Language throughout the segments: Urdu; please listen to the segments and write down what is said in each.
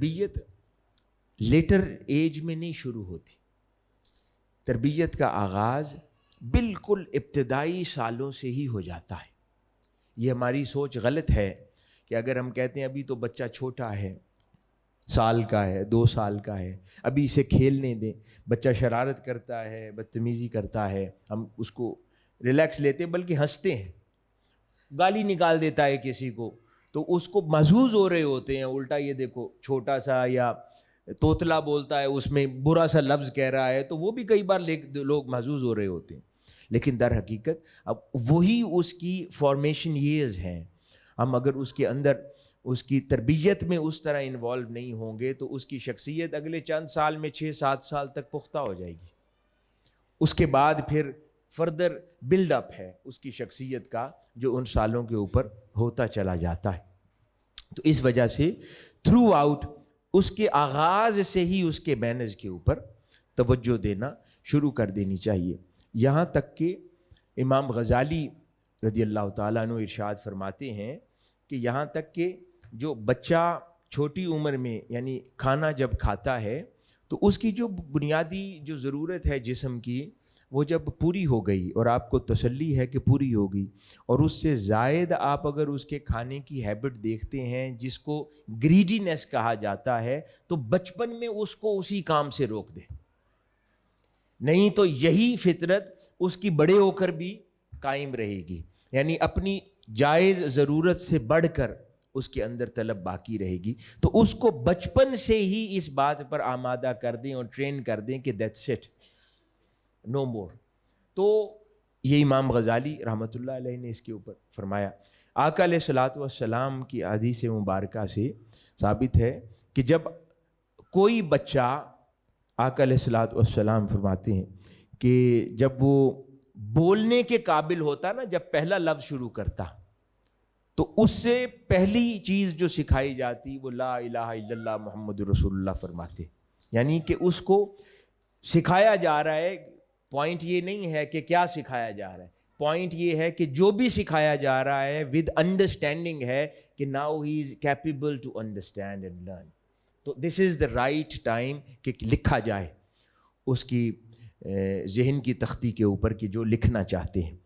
تربیت لیٹر ایج میں نہیں شروع ہوتی۔ تربیت کا آغاز بالکل ابتدائی سالوں سے ہی ہو جاتا ہے۔ یہ ہماری سوچ غلط ہے کہ اگر ہم کہتے ہیں ابھی تو بچہ چھوٹا ہے، سال کا ہے، دو سال کا ہے، ابھی اسے کھیلنے دیں۔ بچہ شرارت کرتا ہے، بدتمیزی کرتا ہے، ہم اس کو ریلیکس لیتے بلکہ ہنستے ہیں۔ گالی نکال دیتا ہے کسی کو۔ تو اس کو محظوظ ہو رہے ہوتے ہیں، الٹا یہ دیکھو، چھوٹا سا یا توتلا بولتا ہے، اس میں برا سا لفظ کہہ رہا ہے، تو وہ بھی کئی بار لوگ محظوظ ہو رہے ہوتے ہیں۔ لیکن در حقیقت اب وہی اس کی فارمیشن ایئرز ہیں۔ ہم اگر اس کے اندر اس کی تربیت میں اس طرح انوالو نہیں ہوں گے، تو اس کی شخصیت اگلے چند سال میں چھ، سات سال تک پختہ ہو جائے گی۔ اس کے بعد پھر فردر بلڈ اپ ہے اس کی شخصیت کا جو ان سالوں کے اوپر ہوتا چلا جاتا ہے۔ تو اس وجہ سے تھرو آؤٹ اس کے آغاز سے ہی اس کے مینج کے اوپر توجہ دینا شروع کر دینی چاہیے۔ یہاں تک کہ امام غزالی رضی اللہ تعالیٰ عنہ ارشاد فرماتے ہیں کہ یہاں تک کہ جو بچہ چھوٹی عمر میں یعنی کھانا جب کھاتا ہے تو اس کی جو بنیادی جو ضرورت ہے جسم کی وہ جب پوری ہو گئی اور آپ کو تسلی ہے کہ پوری ہوگی اور اس سے زائد آپ اگر اس کے کھانے کی ہیبٹ دیکھتے ہیں جس کو گریڈینیس کہا جاتا ہے، تو بچپن میں اس کو اسی کام سے روک دیں۔ نہیں تو یہی فطرت اس کی بڑے ہو کر بھی قائم رہے گی۔ یعنی اپنی جائز ضرورت سے بڑھ کر اس کے اندر طلب باقی رہے گی۔ تو اس کو بچپن سے ہی اس بات پر آمادہ کر دیں اور ٹرین کر دیں کہ دیٹ سیٹ نو مور تو یہ امام غزالی رحمۃ اللہ علیہ نے اس کے اوپر فرمایا، آقا علیہ صلاۃ والسلام کی حدیث مبارکہ سے ثابت ہے کہ جب کوئی بچہ آقا علیہ السلاۃ والسلام فرماتے ہیں کہ جب وہ بولنے کے قابل ہوتا نا، جب پہلا لفظ شروع کرتا، تو اس سے پہلی چیز جو سکھائی جاتی وہ لا الہ الا اللہ محمد رسول اللہ فرماتے۔ یعنی کہ اس کو سکھایا جا رہا ہے پوائنٹ یہ نہیں ہے کہ کیا سکھایا جا رہا ہے. پوائنٹ یہ ہے کہ جو بھی سکھایا جا رہا ہے ود انڈرسٹینڈنگ ہے کہ now he is capable to understand and learn تو this is the right time کہ لکھا جائے. اس کی ذہن کی تختی کے اوپر کہ جو لکھنا چاہتے ہیں.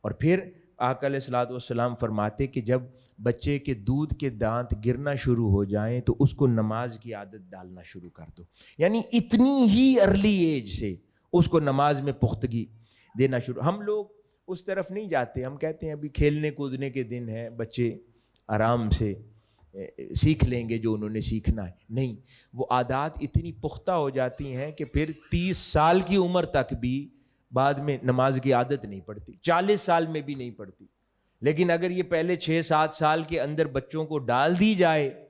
اور پھر آک علیہ السلاۃ والسلام فرماتے کہ جب بچے کے دودھ کے دانت گرنا شروع ہو جائیں تو اس کو نماز کی عادت ڈالنا شروع کر دو. یعنی اتنی ہی ارلی ایج سے اس کو نماز میں پختگی دینا شروع ہم لوگ اس طرف نہیں جاتے، ہم کہتے ہیں ابھی کھیلنے کودنے کے دن ہیں، بچے آرام سے سیکھ لیں گے جو انہوں نے سیکھنا ہے۔ نہیں، وہ عادات اتنی پختہ ہو جاتی ہیں کہ پھر تیس سال کی عمر تک بھی بعد میں نماز کی عادت نہیں پڑتی، چالیس سال میں بھی نہیں پڑتی۔ لیکن اگر یہ پہلے چھ سات سال کے اندر بچوں کو ڈال دی جائے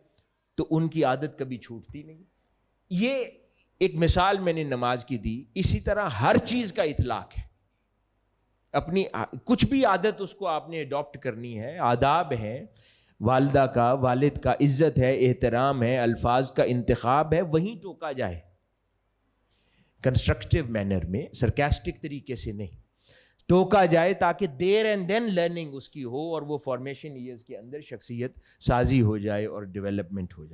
تو ان کی عادت کبھی چھوٹتی نہیں۔ یہ ایک مثال میں نے نماز کی دی، اسی طرح ہر چیز کا اطلاق ہے۔ اپنی کچھ بھی عادت اس کو آپ نے اڈاپٹ کرنی ہے، آداب ہیں والدہ کا، والد کا عزت ہے، احترام ہے، الفاظ کا انتخاب ہے، وہیں ٹوکا جائے۔ کنسٹرکٹیو مینر میں سرکیسٹک طریقے سے نہیں۔ ٹوکا جائے تاکہ دیر اینڈ دین لرننگ اس کی ہو اور وہ فارمیشن ایئرس کے اندر شخصیت سازی ہو جائے اور ڈیولپمنٹ ہو جائے۔